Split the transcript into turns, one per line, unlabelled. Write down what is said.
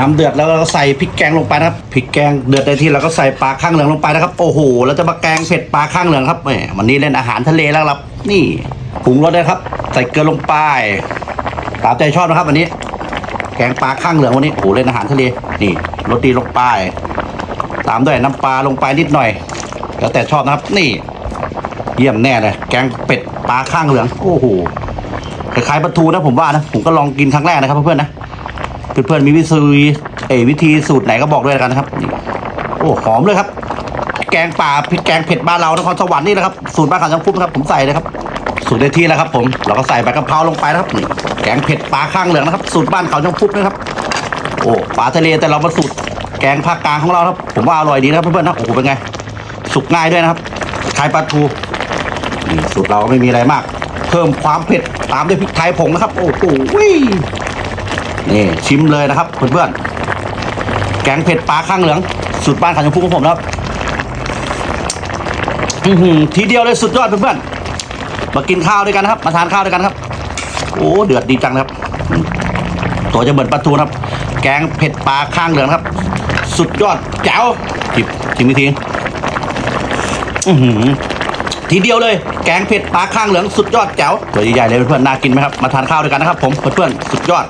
น้ำเดือดแล้วเราก็ใส่พริกแกงลงไปนะครับพริกแกงเดือดได้ที่เราก็ใส่ปลาข้างเหลืองลงไปนะครับโอ้โหเราจะมาแกงเผ็ดปลาข้างเหลืองครับแหมวันนี้เล่นอาหารทะเลแล้วครับ นี่ปรุงรสได้ครับ ใส่เกลือลงไปตามใจชอบนะครับวันนี้ แกงปลาข้างเหลืองวันนี้โอ้โหเล่นอาหารทะเลนี่รสดีลงไปตามด้วยน้ำปลาลงไปนิดหน่อย แล้วแต่ชอบนะครับ นี่ เยี่ยมแน่เลยแกงเป็ดปลาข้างเหลือง โอ้โหคล้ายๆปลาทูนะผมว่านะผมก็ลองกินครั้งแรกนะครับเพื่อนๆนะ เพื่อนๆมีวิธีเอวิธีสูตรไหนก็บอกด้วยกันนะครับ โอ้หอมเลยครับ แกงป่าพริกแกงเผ็ดบ้านเรานครสวรรค์นี่นะครับ สูตรบ้านขาวจังฟุบนะครับผมใส่เลยครับ สูตรได้ที่แล้วครับ ผมเราก็ใส่ใบกะเพราลงไปนะครับนี่แกงเผ็ดปลาข้างเหลืองนะครับ สูตรบ้านเขาจังฟุบนะครับ โอ้ปลาทะเลแต่เรามาสูตรแกงภาคกลางของเราครับ ผมว่าอร่อยดีนะครับเพื่อนๆนะโอ้โหเป็นไง สุกง่ายด้วยนะครับคล้ายปลาทูสูตรเราไม่มีอะไรมาก เพิ่มความเผ็ดตามด้วยพริกไทยผงนะครับ โอ้โห นี่ชิมเลยนะครับเพื่อนๆแกงเผ็ดปลาข้างเหลืองสูตรบ้านขันยงพุกของผมนะครับทีเดียวเลยสุดยอดเพื่อนๆมากินข้าวด้วยกันนะครับมาทานข้าวด้วยกันครับ โอ้เดือดดีจังนะครับ ตัวจะเหมือนปลาทูครับ แกงเผ็ดปลาข้างเหลืองครับ สุดยอดแจ๋วจิบชิมทีทีเดียวเลย แกงเผ็ดปลาข้างเหลืองสุดยอดแจ๋วตัวใหญ่ๆเลยเพื่อนๆน่ากินไหมครับมาทานข้าวด้วยกันนะครับ ผมเพื่อนๆสุดยอด